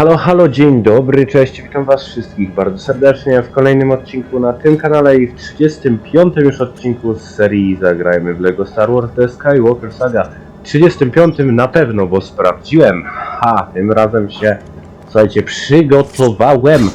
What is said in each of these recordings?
Halo, halo, dzień dobry, cześć, witam was wszystkich bardzo serdecznie w kolejnym odcinku na tym kanale i w 35 już odcinku z serii Zagrajmy w LEGO Star Wars The Skywalker Saga. 35 na pewno, bo sprawdziłem. Ha, tym razem się, słuchajcie, przygotowałem.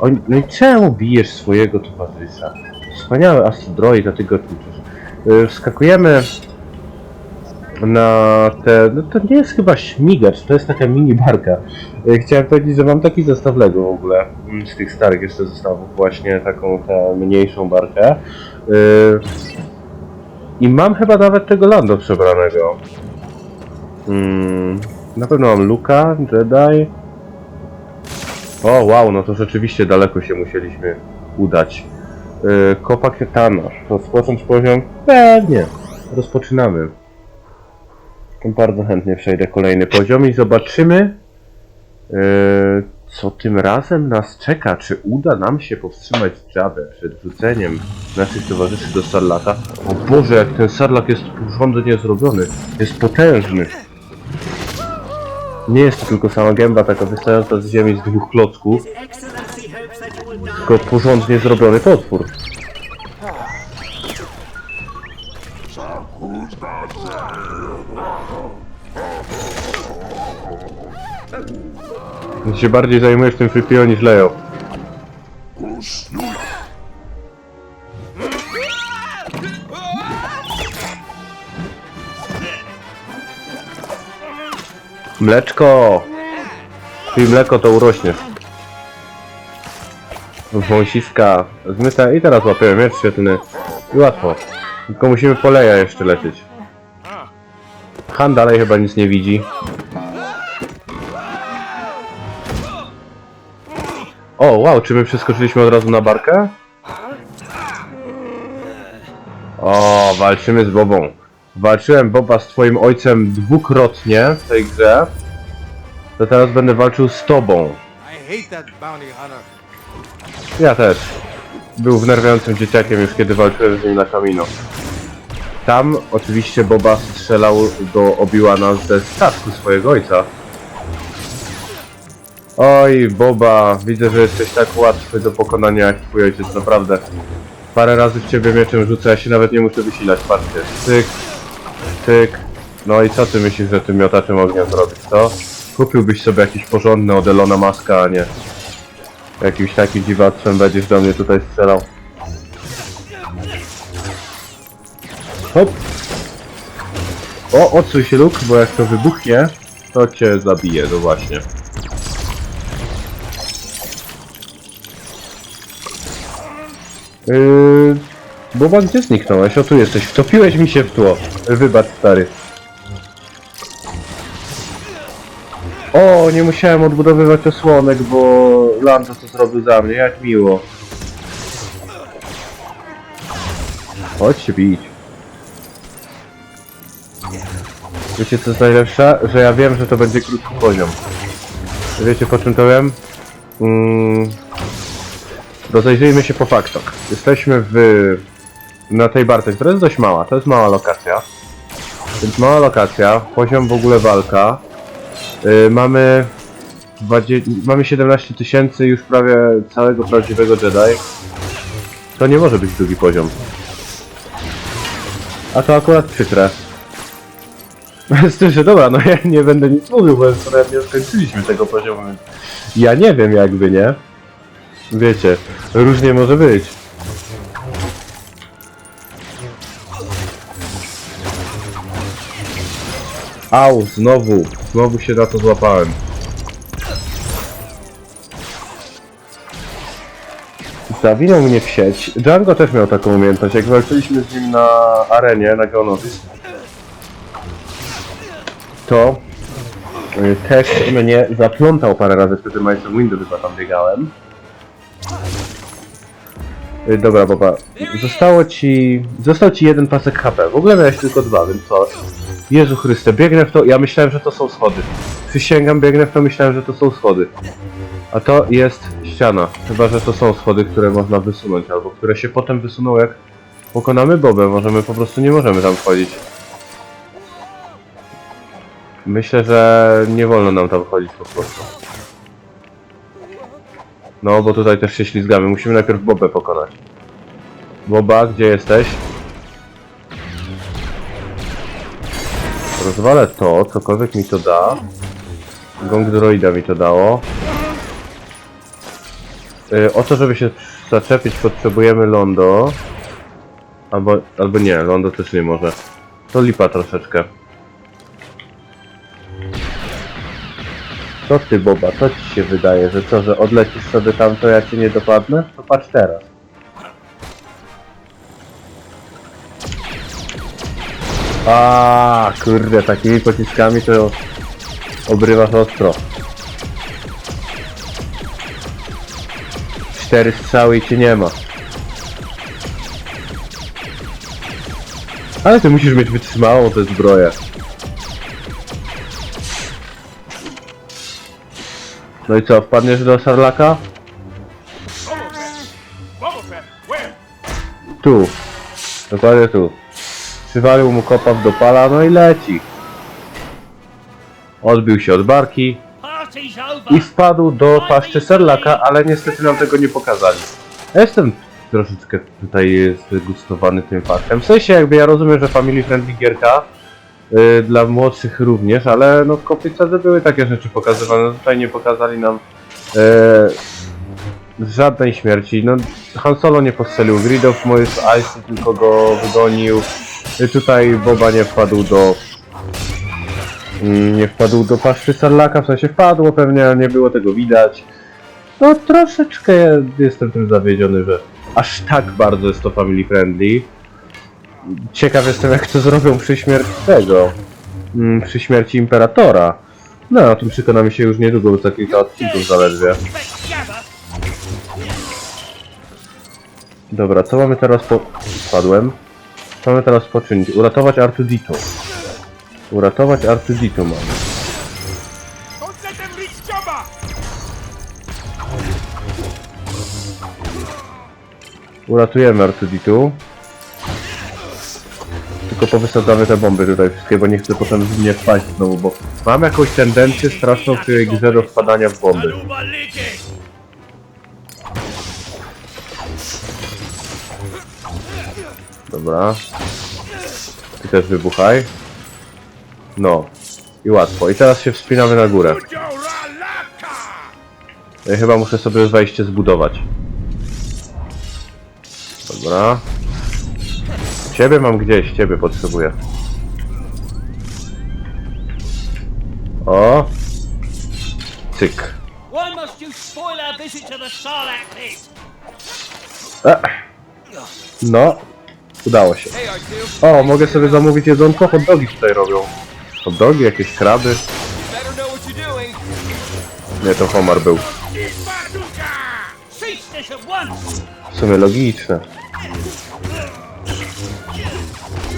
O, no i czemu bijesz swojego towarzysza? Wspaniały astrodroid, a ty go tłuczesz. Yy, Wskakujemy na te. No to nie jest chyba śmigacz, to jest taka mini barka. E, Chciałem powiedzieć, że mam taki zestaw Lego w ogóle. mm, Z tych starych jeszcze zestawów, właśnie taką tę mniejszą barkę. E, I mam chyba nawet tego Lando przebranego. Mm, Na pewno mam Luka, Jedi. O wow, no to rzeczywiście daleko się musieliśmy udać. E, Kopak Tana. Rozpocząć poziom? Pewnie. Rozpoczynamy. Bardzo chętnie przejdę kolejny poziom i zobaczymy, yy, co tym razem nas czeka. Czy uda nam się powstrzymać Jabę przed wrzuceniem naszych towarzyszy do Sarlaka? O Boże, jak ten Sarlak jest porządnie zrobiony. Jest potężny. Nie jest to tylko sama gęba taka wystająca z ziemi z dwóch klocków, tylko porządnie zrobiony potwór. Ty się bardziej zajmujesz tym Fripio niż Leo. Mleczko! Pij mleko to urośniesz. Wąsiska zmyta i teraz łapiemy miecz świetlny. I łatwo. Tylko musimy po Leja jeszcze lecieć. Han dalej chyba nic nie widzi. O, wow, czy my przeskoczyliśmy od razu na barkę? O, walczymy z Bobą. Walczyłem Boba z twoim ojcem dwukrotnie w tej grze. To teraz będę walczył z tobą. Ja też. Był wnerwiającym dzieciakiem już kiedy walczyłem z nim na kamino. Tam oczywiście Boba strzelał do Obiłana ze statku swojego ojca. Oj, Boba, widzę, że jesteś tak łatwy do pokonania jak twój ojciec, naprawdę. Parę razy w ciebie mieczem rzucę, ja się nawet nie muszę wysilać, patrzcie. Tyk, tyk. No i co ty myślisz, że tym miotaczem ognia zrobisz, co? Kupiłbyś sobie jakiś porządny od Elona Muska, a nie jakimś takim dziwactwem będziesz do mnie tutaj strzelał. Hop! O, odsuń się Luke, bo jak to wybuchnie, to cię zabije, no właśnie. Yy... Boba, gdzie zniknąłeś? O, tu jesteś. Wtopiłeś mi się w tło. Wybacz, stary. O, nie musiałem odbudowywać osłonek, bo Lando to zrobił za mnie, jak miło. Chodź się bić. Wiecie co jest najlepsze? Że ja wiem, że to będzie krótki poziom. Wiecie po czym to wiem? Mm, rozejrzyjmy się po faktach. Jesteśmy w... na tej barce, która jest dość mała. To jest mała lokacja. Więc mała lokacja, poziom w ogóle walka. Yy, mamy 20, mamy 17 tysięcy już prawie całego prawdziwego Jedi. To nie może być drugi poziom. A to akurat przykre. Że dobra, no ja nie będę nic mówił, bo nawet nie skończyliśmy tego poziomu. Ja nie wiem jakby, nie? Wiecie, różnie może być. Au, znowu, znowu się na to złapałem. Zawinął mnie w sieć. Django też miał taką umiejętność. Jak walczyliśmy z nim na arenie, na Geonosis, to y, też mnie zaplątał parę razy, wtedy Maestro Windows chyba tam biegałem. Y, Dobra, Boba. Zostało ci... Został ci jeden pasek HP. W ogóle miałeś tylko dwa, więc co? Jezu Chryste, biegnę w to... Ja myślałem, że to są schody. Przysięgam, biegnę w to, myślałem, że to są schody. A to jest ściana. Chyba, że to są schody, które można wysunąć, albo które się potem wysuną jak pokonamy Bobę. Możemy po prostu nie możemy tam wchodzić. Myślę, że nie wolno nam tam wchodzić po prostu. No, bo tutaj też się ślizgamy. Musimy najpierw Bobę pokonać. Boba, gdzie jesteś? Rozwalę to, cokolwiek mi to da. Gong droida mi to dało. Yy, o to, żeby się zaczepić, potrzebujemy Londo. Albo, albo nie, Londo też nie może. To lipa troszeczkę. Co ty, Boba, co ci się wydaje, że co, że odlecisz sobie tam, to ja cię nie dopadnę? To patrz teraz. A, kurde, takimi pociskami to obrywasz ostro. Cztery strzały i cię nie ma. Ale ty musisz mieć wytrzymałą tę zbroję. No i co, wpadniesz do Sarlaka? Tu. Dokładnie tu. Przywalił mu kopa w dopala, no i leci. Odbił się od barki i wpadł do paszczy Serlaka, ale niestety nam tego nie pokazali. Ja jestem troszeczkę tutaj zgustowany tym faktem. W sensie jakby ja rozumiem, że family friendly gierka y, dla młodszych również, ale no w Kopicadze były takie rzeczy pokazywane. Tutaj nie pokazali nam y, żadnej śmierci. No Han Solo nie postrzelił Gridów, Moise Ice tylko go wygonił. Y, tutaj Boba nie wpadł do Mm, nie wpadł do paszczy Sarlaka, w sensie wpadło pewnie, ale nie było tego widać. No troszeczkę jestem tym zawiedziony, że aż tak bardzo jest to family friendly. Ciekaw jestem jak to zrobią przy śmierci tego, mm, przy śmierci Imperatora. No, o tym przekonamy się już niedługo, bo za kilka odcinków zaledwie. Dobra, co mamy teraz po... Spadłem. Co mamy teraz poczynić? Uratować Artudito. Uratować Artudito mamy. Uratujemy Artuditu. Tylko powysadzamy te bomby tutaj wszystkie, bo nie chcę potem w nie znowu, bo mam jakąś tendencję straszną w tej grze do wpadania w bomby. Dobra. Ty też wybuchaj. No. I łatwo. I teraz się wspinamy na górę. Ja chyba muszę sobie wejście zbudować. Dobra. Ciebie mam gdzieś, ciebie potrzebuję. O! Cyk. Why must you spoil our visit to the Sarlacc pit? E. No. Udało się. Hey, R2. O, mogę sobie zamówić jedzonko? Hot dogi tutaj robią. Hot dogi, jakieś kraby. Better know what you're doing. Nie, to homar był. Cease this at once. W sumie logiczne.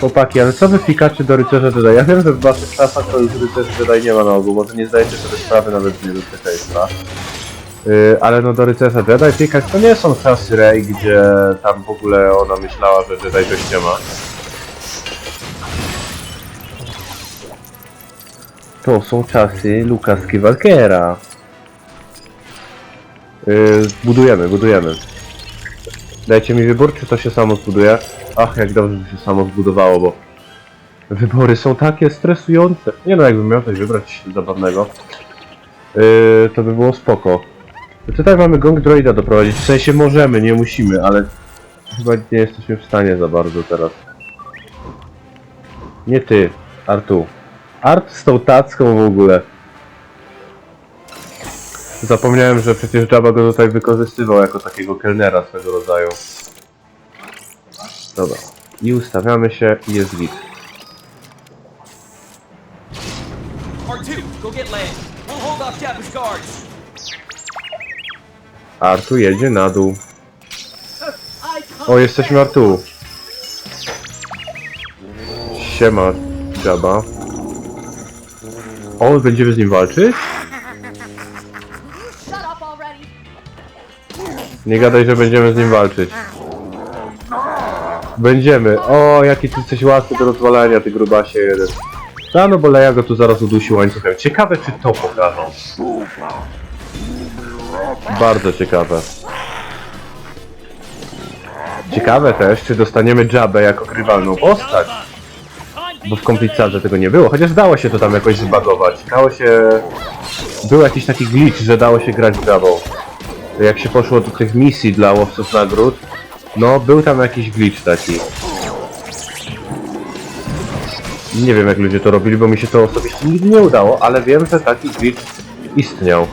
Chłopaki, ale co wy fikacie do rycerza Jedi? Ja wiem, że w waszych czasach to już rycerzy Jedi nie ma na ogół, może nie zdajecie sobie sprawy nawet z niebezpieczeństwa. Yy, ale no do rycerza Jedi fikać to nie są czasy Rey, gdzie tam w ogóle ona myślała, że Jedi to ściema. To są czasy Luka Skywalkera. Yy, budujemy, budujemy. Dajcie mi wybór, czy to się samo zbuduje? Ach, jak dobrze, że się samo zbudowało, bo wybory są takie stresujące. Nie no, jakbym miał coś wybrać zabawnego, yy, to by było spoko. Tutaj mamy gong droida doprowadzić, w sensie możemy, nie musimy, ale chyba nie jesteśmy w stanie za bardzo teraz. Nie ty, Artu. Art z tą tacką w ogóle. Zapomniałem, że przecież Jabba go tutaj wykorzystywał jako takiego kelnera swego rodzaju. Dobra. I ustawiamy się i jest git. R2, go get land. We'll hold off Jabba's guards. Artu jedzie na dół. O, jesteśmy Artu. Siema, Jabba. O, będziemy z nim walczyć? Nie gadaj, że będziemy z nim walczyć. Będziemy. O, jaki ty jesteś łatwy do rozwalenia, ty grubasie jeden. A no, bo Leia go tu zaraz udusi łańcuchem. Ciekawe, czy to pokażą. Bardzo ciekawe. Ciekawe też, czy dostaniemy Jabę jako grywalną postać. Bo w komplicarze tego nie było, chociaż dało się to tam jakoś zbagować. Dało się... Był jakiś taki glitch, że dało się grać Jabą. Jak się poszło do tych misji dla łowców nagród, no był tam jakiś glitch taki. Nie wiem jak ludzie to robili, bo mi się to osobiście nigdy nie udało, ale wiem, że taki glitch istniał.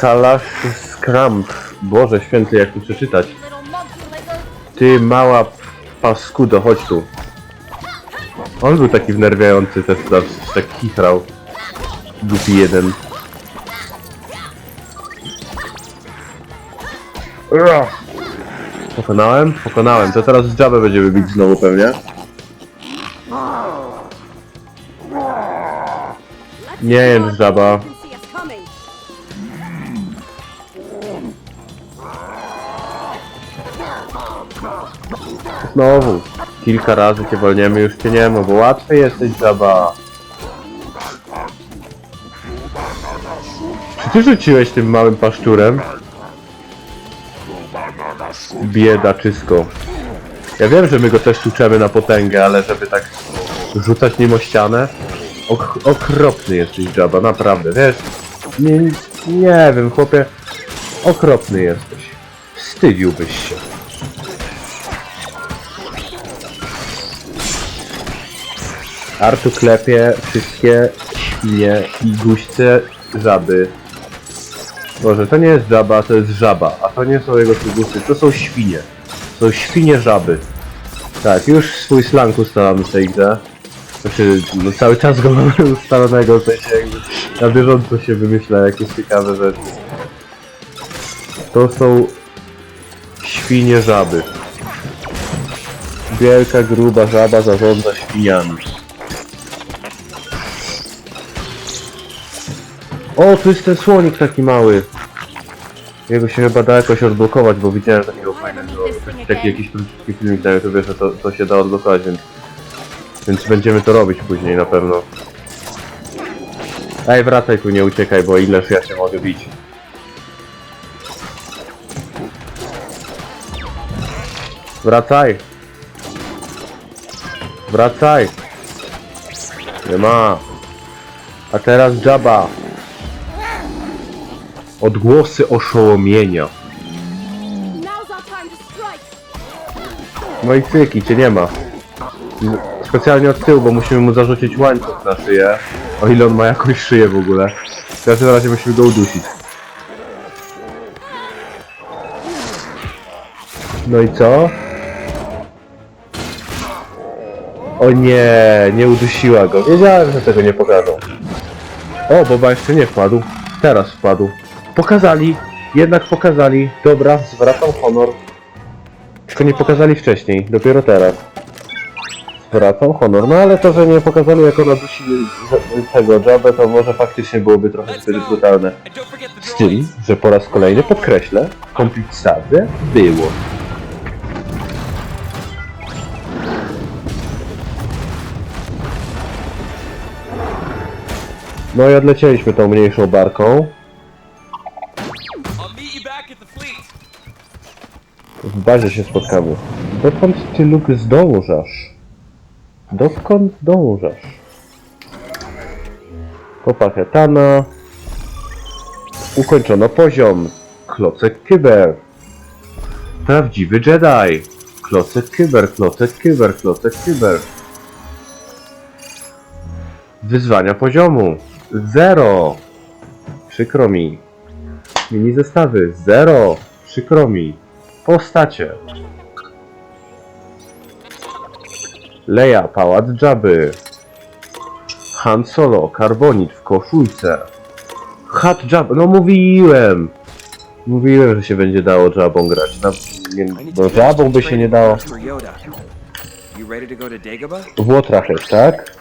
Salash Scramp. Boże święty, jak tu przeczytać. Ty mała paskudo, chodź tu. On był taki wnerwiający też, zawsze tak chichrał. Głupi jeden. Ura! Pokonałem? Pokonałem. To teraz z Jabę będziemy bić znowu pewnie. Nie jest Jabba. Znowu. Kilka razy cię wolniemy, już cię nie ma, bo łatwy jesteś Jabba. Czy ty rzuciłeś tym małym paszczurem? Biedaczysko. Ja wiem, że my go też tuczemy na potęgę, ale żeby tak rzucać nim o ścianę? Ok okropny jesteś Jabba, naprawdę, wiesz? Nie, nie wiem, chłopie. Okropny jesteś. Wstydziłbyś się. Artu klepie wszystkie świnie i guźce żaby. Boże, to nie jest żaba, to jest żaba, a to nie są jego tubusy, to są świnie. Są świnie żaby. Tak, już swój slang ustalamy w tej grze. Znaczy, no cały czas go mamy ustalonego, w sensie jakby na bieżąco się wymyśla jakieś ciekawe rzeczy. To są świnie żaby. Wielka, gruba żaba zarządza świniami. O, tu jest ten słonik taki mały. Jego się chyba da jakoś odblokować, bo widziałem takiego fajnego, taki jakiś krótki filmik na YouTube, że to, to się da odblokować, więc, więc będziemy to robić później na pewno. Ej, wracaj tu, nie uciekaj, bo ileż ja się mogę bić. Wracaj! Wracaj! Nie ma! A teraz Jabba! Odgłosy oszołomienia. No i cyki, cię nie ma. Specjalnie od tyłu, bo musimy mu zarzucić łańcuch na szyję. O ile on ma jakąś szyję w ogóle. W każdym razie musimy go udusić. No i co? O nie, nie udusiła go. Wiedziałem, że tego nie pokażą. O, Boba jeszcze nie wpadł. Teraz wpadł. Pokazali. Jednak pokazali. Dobra, zwracam honor. Tylko nie pokazali wcześniej, dopiero teraz. Zwracam honor, no ale to, że nie pokazali jak ona dusi tego Jabę, to może faktycznie byłoby trochę zbyt brutalne. Z tym, że po raz kolejny podkreślę, komplicade było. No i odlecieliśmy tą mniejszą barką. W bazie się spotkamy. Dokąd ty, Luke, zdążasz? Dokąd dążasz? Kopa Hetana. Ukończono poziom. Klocek Kyber. Prawdziwy Jedi. Klocek Kyber, klocek Kyber, klocek Kyber. Wyzwania poziomu. Zero. Przykro mi. Mini zestawy. Zero. Przykro mi. Postacie. Leia, pałac Jabby. Han Solo, karbonit w koszulce. Hat Jab, no mówiłem. Mówiłem, że się będzie dało Jabą grać. Na, nie, no Jabą by się nie dało. W Łotrach jest, tak?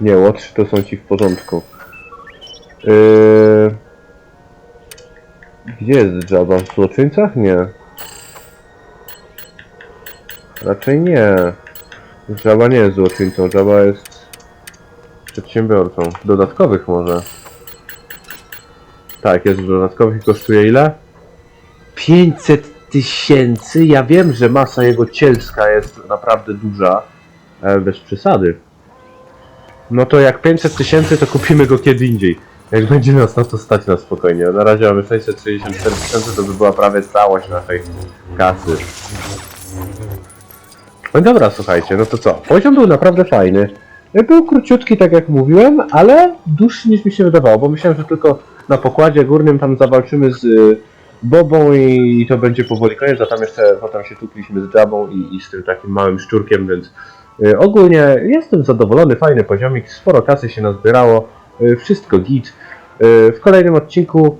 Nie, Łotrzy to są ci w porządku. Yy... Gdzie jest Jabba? W złoczyńcach? Nie. Raczej nie. Żaba nie jest złoczyńcą, Żaba jest przedsiębiorcą. Dodatkowych może. Tak, jest w dodatkowych i kosztuje ile? 500 tysięcy? Ja wiem, że masa jego cielska jest naprawdę duża, ale bez przesady. No to jak 500 tysięcy, to kupimy go kiedy indziej. Jak będzie nas na to stać na spokojnie. Na razie mamy 664 tysiące, to by była prawie całość naszej kasy. No dobra, słuchajcie, no to co? Poziom był naprawdę fajny. Był króciutki, tak jak mówiłem, ale dłuższy niż mi się wydawało, bo myślałem, że tylko na pokładzie górnym tam zawalczymy z y, Bobą i to będzie powoli koniec, a tam jeszcze potem się tukliśmy z Jabą i, i z tym takim małym szczurkiem, więc y, ogólnie jestem zadowolony, fajny poziomik, sporo kasy się nazbierało, wszystko git. Y, w kolejnym odcinku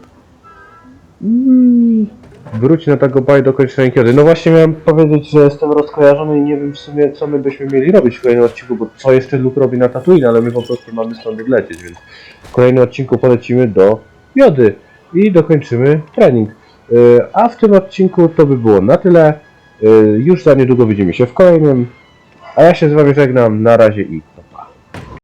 mm, wróć na tego baj do końca kiedy. No właśnie miałem powiedzieć, że jestem rozkojarzony i nie wiem w sumie co my byśmy mieli robić w kolejnym odcinku, bo co jeszcze Luke robi na Tatooine, ale my po prostu mamy stąd odlecieć, więc w kolejnym odcinku polecimy do Jody i dokończymy trening. Y, A w tym odcinku to by było na tyle. Y, Już za niedługo widzimy się w kolejnym. A ja się z wami żegnam. Na razie i